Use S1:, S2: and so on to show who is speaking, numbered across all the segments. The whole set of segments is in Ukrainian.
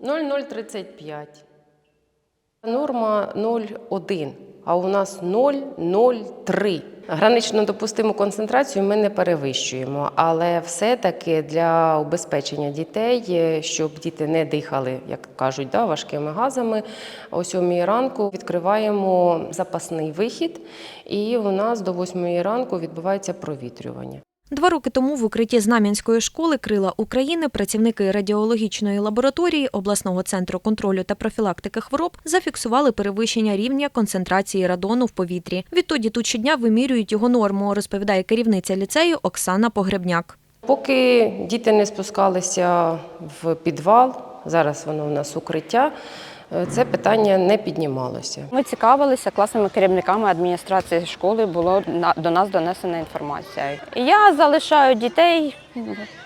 S1: 0,035. Норма 0,1, а у нас 0,03. Гранично допустиму концентрацію ми не перевищуємо, але все-таки для убезпечення дітей, щоб діти не дихали, як кажуть, да, важкими газами, о 7 ранку відкриваємо запасний вихід, і у нас до 8 ранку відбувається провітрювання.
S2: Два роки тому в укритті Знам'янської школи Крила України працівники радіологічної лабораторії обласного центру контролю та профілактики хвороб зафіксували перевищення рівня концентрації радону в повітрі. Відтоді тут щодня вимірюють його норму, розповідає керівниця ліцею Оксана Погребняк.
S1: Поки діти не спускалися в підвал, зараз воно в нас укриття, е, це питання не піднімалося.
S3: Ми цікавилися класними керівниками адміністрації школи. Було до нас донесена інформація. Я залишаю дітей,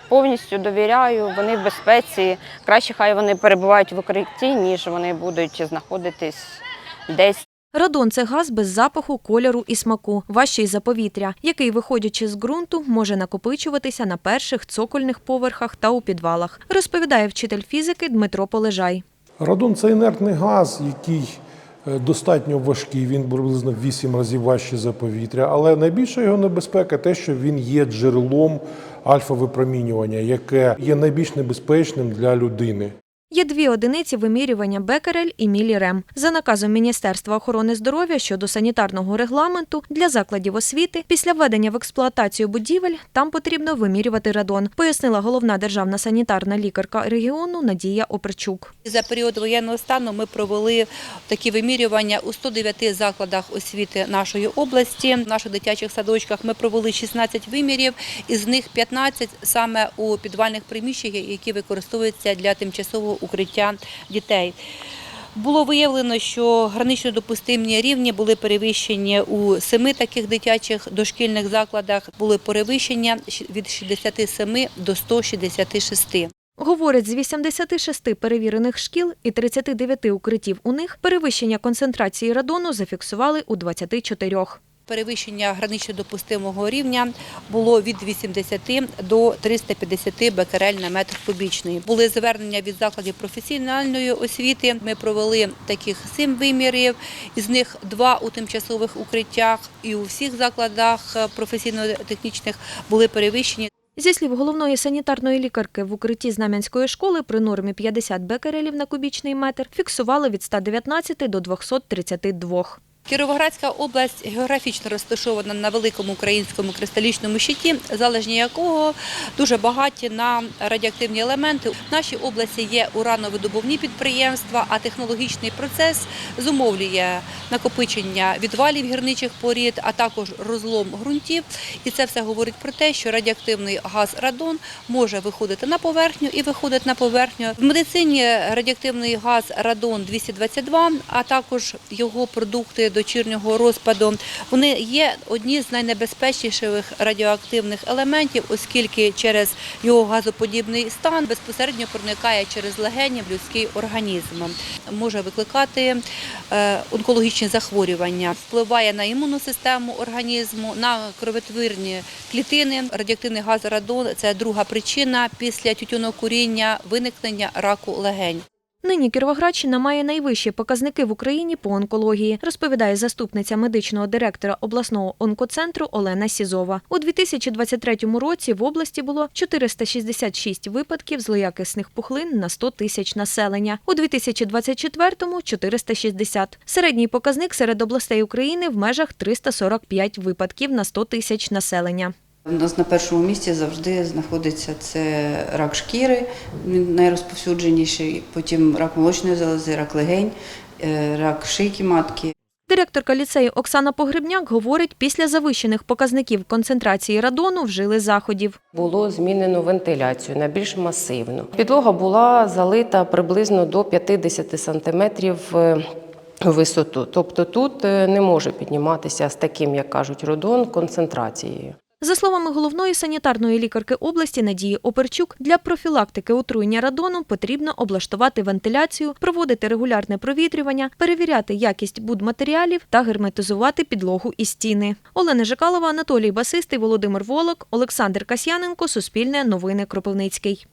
S3: повністю довіряю. Вони в безпеці. Краще хай вони перебувають в укритті, ніж вони будуть знаходитись десь
S2: Радон це газ без запаху, кольору і смаку, важчий за повітря, який, виходячи з ґрунту, може накопичуватися на перших цокольних поверхах та у підвалах, розповідає вчитель фізики Дмитро Полежай.
S4: Радон це інертний газ, який е, достатньо важкий, він приблизно в 8 разів важчий за повітря. Але найбільша його небезпека те, що він є джерелом альфа-випромінювання, яке є найбільш небезпечним для людини.
S2: Є дві одиниці вимірювання Бекерель і Мілі-Рем. За наказом Міністерства охорони здоров'я щодо санітарного регламенту для закладів освіти після введення в експлуатацію будівель там потрібно вимірювати радон, пояснила головна державна санітарна лікарка регіону Надія Оперчук.
S5: За період воєнного стану ми провели такі вимірювання у 109 закладах освіти нашої області. В наших дитячих садочках ми провели 16 вимірів, із них 15 саме у підвальних приміщеннях, які використовуються для тимчасового укриття дітей. Було виявлено, що гранично допустимі рівні були перевищені у семи таких дитячих дошкільних закладах. Були перевищення від 67 до 166.
S2: Говорить, з 86 перевірених шкіл і 39 укриттів у них перевищення концентрації радону зафіксували у 24.
S5: Перевищення гранично допустимого рівня було від 80 до 350 бекерель на метр кубічний. Були звернення від закладів професіональної освіти. Ми провели таких сім вимірів, із них два у тимчасових укриттях і у всіх закладах професійно-технічних були перевищені.
S2: Зі слів головної санітарної лікарки в укритті Знам'янської школи при нормі 50 бекерелів на кубічний метр фіксували від 119 до 232.
S5: Кіровоградська область географічно розташована на великому українському кристалічному щиті, залежні якого дуже багаті на радіоактивні елементи. В нашій області є урановидобувні підприємства, а технологічний процес зумовлює накопичення відвалів гірничих порід, а також розлом ґрунтів. І це все говорить про те, що радіоактивний газ радон може виходити на поверхню і виходить на поверхню. В медицині радіоактивний газ радон 222, а також його продукти дочірнього розпаду. Вони є одні з найнебезпечніших радіоактивних елементів, оскільки через його газоподібний стан безпосередньо проникає через легені в людський організм. Може викликати е, онкологічні захворювання, впливає на імунну систему організму, на кровотвірні клітини. Радіоактивний газ радон це друга причина після тютюнокуріння виникнення раку легень.
S2: Нині Кіровоградщина має найвищі показники в Україні по онкології, розповідає заступниця медичного директора обласного онкоцентру Олена Сізова. У 2023 році в області було 466 випадків злоякісних пухлин на 100 тисяч населення. У 2024 – 460. Середній показник серед областей України в межах 345 випадків на 100 тисяч населення.
S6: У нас на першому місці завжди знаходиться це рак шкіри, він найрозповсюдженіший, потім рак молочної залози, рак легень, е, рак шийки матки.
S2: Директорка ліцею Оксана Погребняк говорить, після завищених показників концентрації радону вжили заходів.
S1: Було змінено вентиляцію на більш масивну. Підлога була залита приблизно до 50 сантиметрів е, висоту. Тобто тут е, не може підніматися з таким, як кажуть, родон концентрацією.
S2: За словами головної санітарної лікарки області Надії Оперчук, для профілактики отруєння радону потрібно облаштувати вентиляцію, проводити регулярне провітрювання, перевіряти якість будматеріалів та герметизувати підлогу і стіни. Олена Жикалова, Анатолій Басистий, Володимир Волок, Олександр Касьяненко, Суспільне новини Кропивницький.